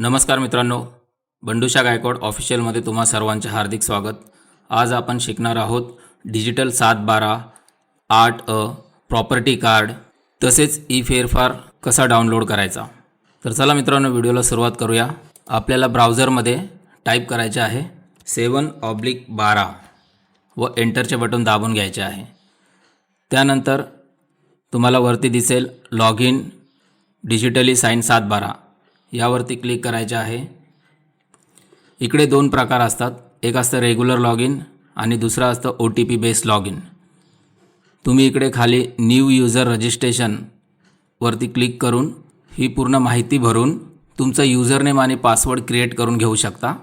नमस्कार मित्रांनो बंडुशा गायकवाड ऑफिशियलमध्ये तुम्हा सर्वांचे हार्दिक स्वागत. आज आपण शिकणार आहोत डिजिटल सात बारा आठ अ प्रॉपर्टी कार्ड तसेच ई फेरफार कसा डाउनलोड करायचा. तर चला मित्रांनो व्हिडिओला सुरुवात करूया. आपल्याला ब्राउझरमध्ये टाईप करायचे आहे सेवन ऑब्लिक बारा व एंटरचे बटन दाबून घ्यायचे आहे. त्यानंतर तुम्हाला वरती दिसेल लॉग इन डिजिटली साईन सात बारा. यावरती क्लिक करायचे आहे. इकडे दोन प्रकार असतात. एक असतं रेग्युलर लॉग इन आणि दुसरं असतं O T P based log in तुम्ही इकडे खाली न्यू युजर रजिस्ट्रेशन वरती क्लिक करून ही पूर्ण माहिती भरून तुमचं युजरनेम आणि पासवर्ड क्रिएट करून घेऊ शकता.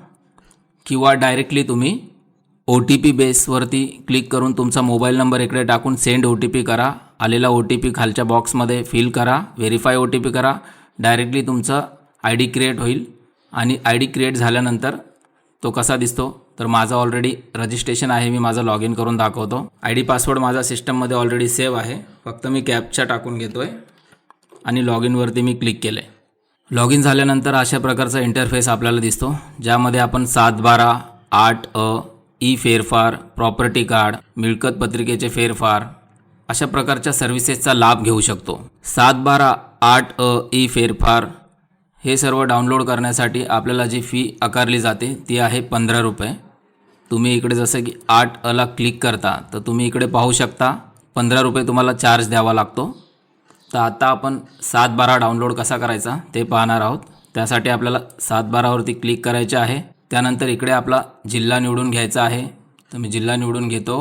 किंवा डायरेक्टली तुम्ही ओ टी पी बेसवरती क्लिक करून तुमचा मोबाईल नंबर इकडे टाकून सेंड ओ टी पी करा. आलेला ओ टी पी खालच्या बॉक्समध्ये फिल करा. व्हेरीफाय ओ टी पी करा. डायरेक्टली तुमचा आय डी क्रिएट होईल आणि आय डी क्रिएट झाल्यानंतर तो कसा दिसतो? तर माझा ऑलरेडी रजिस्ट्रेशन आहे मी माझं लॉग इन करून दाखवतो. आय डी पासवर्ड माझा सिस्टममध्ये ऑलरेडी सेव्ह आहे. फक्त मी कॅपचा टाकून घेतो आहे आणि लॉग इनवरती मी क्लिक केलं आहे लॉग इन झाल्यानंतर अशा प्रकारचा इंटरफेस आपल्याला दिसतो ज्यामध्ये आपण सात बारा आठ अ ई फेरफार प्रॉपर्टी कार्ड मिळकत पत्रिकेचे फेरफार अशा प्रकारच्या सर्व्हिसेसचा लाभ घेऊ शकतो. सात बारा आठ अ ई फेरफार हे सर्व डाउनलोड करण्यासाठी आपल्याला जी फी आकारली जाते ती आहे पंधरा रुपये. तुम्ही इकडे जसं की आठ अला क्लिक करता तर तुम्ही इकडे पाहू शकता पंधरा रुपये तुम्हाला चार्ज द्यावा लागतो. तर आता आपण सात बारा डाउनलोड कसा करायचा ते पाहणार आहोत. त्यासाठी आपल्याला सात बारावरती क्लिक करायचे आहे. त्यानंतर इकडे आपला जिल्हा निवडून घ्यायचा आहे. तर मी जिल्हा निवडून घेतो.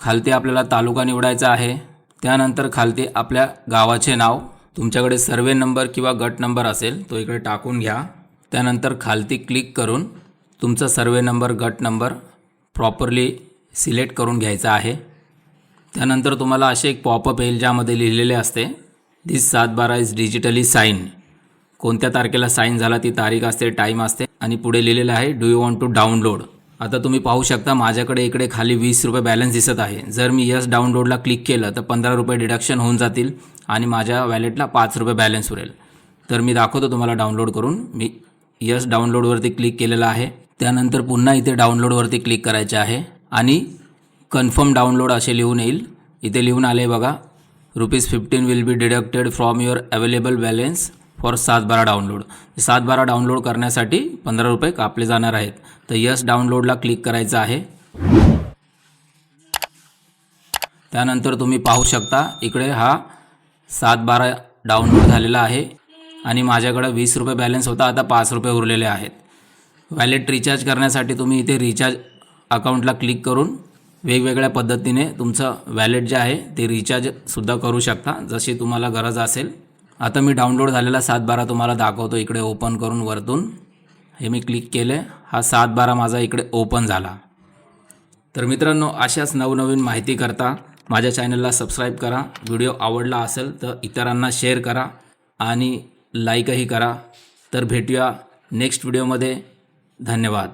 खालती आपल्याला तालुका निवडायचा आहे. त्यानंतर खालती आपल्या गावाचे नाव. तुमच्याकडे सर्वे नंबर किंवा गट नंबर असेल तो इकडे टाकून घ्या. त्यानंतर खालती क्लिक करून तुमचा सर्वे नंबर गट नंबर प्रॉपरली सिलेक्ट करून घ्यायचा आहे. त्यानंतर तुम्हाला असे एक पॉपअप येईल ज्यामध्ये लिहिलेले असते दिस सात बारा इज डिजिटली साईन कोणत्या तारखेला साईन झाला ती तारीख असते टाईम असते आणि पुढे लिहिलेलं आहे do you want to download आता तुम्ही पाहू शकता माझ्याकडे इकडे खाली वीस रुपये बॅलन्स दिसत आहे. जर मी यस डाउनलोडला क्लिक केलं तर पंधरा रुपये डिडक्शन होऊन जातील. आणि माझ्या वॅलेटला पाच रुपये बॅलन्स उरेल. तर मी दाखवतो तुम्हाला डाउनलोड करून. मी यस डाउनलोडवरती क्लिक केलेलं आहे. त्यानंतर पुन्हा इथे डाउनलोडवरती क्लिक करायचे आहे. आणि कन्फर्म डाउनलोड असे लिहून येईल. इथे लिहून आले बघा rupees fifteen will be deducted from your available balance for सात बारा डाउनलोड सात बारा डाउनलोड करण्यासाठी पंधरा रुपये कापले जाणार आहेत. तर यस डाउनलोडला क्लिक करायचं आहे. त्यानंतर तुम्ही पाहू शकता इकडे हा सात बारा डाउनलोड झालेला आहे आणि माझ्याकडं वीस रुपये बॅलन्स होता आता पाच रुपये उरलेले आहेत. वॅलेट रिचार्ज करण्यासाठी तुम्ही इथे रिचार्ज अकाउंटला क्लिक करून वेगवेगळ्या पद्धतीने तुमचं वॅलेट जे आहे ते रिचार्जसुद्धा करू शकता जशी तुम्हाला गरज असेल. आता मी डाउनलोड झालेला सात बारा तुम्हाला दाखवतो इकडे ओपन करून वरतून. हे मी क्लिक केले हा सात बारा माझा इकडे ओपन झाला. तर मित्रांनो अशाच नवनवीन माहिती करता माझ्या चॅनलला सबस्क्राईब करा. व्हिडिओ आवडला असेल तर इतरांना शेअर करा आणि लाईकही करा. तर भेटूया नेक्स्ट व्हिडिओमध्ये धन्यवाद.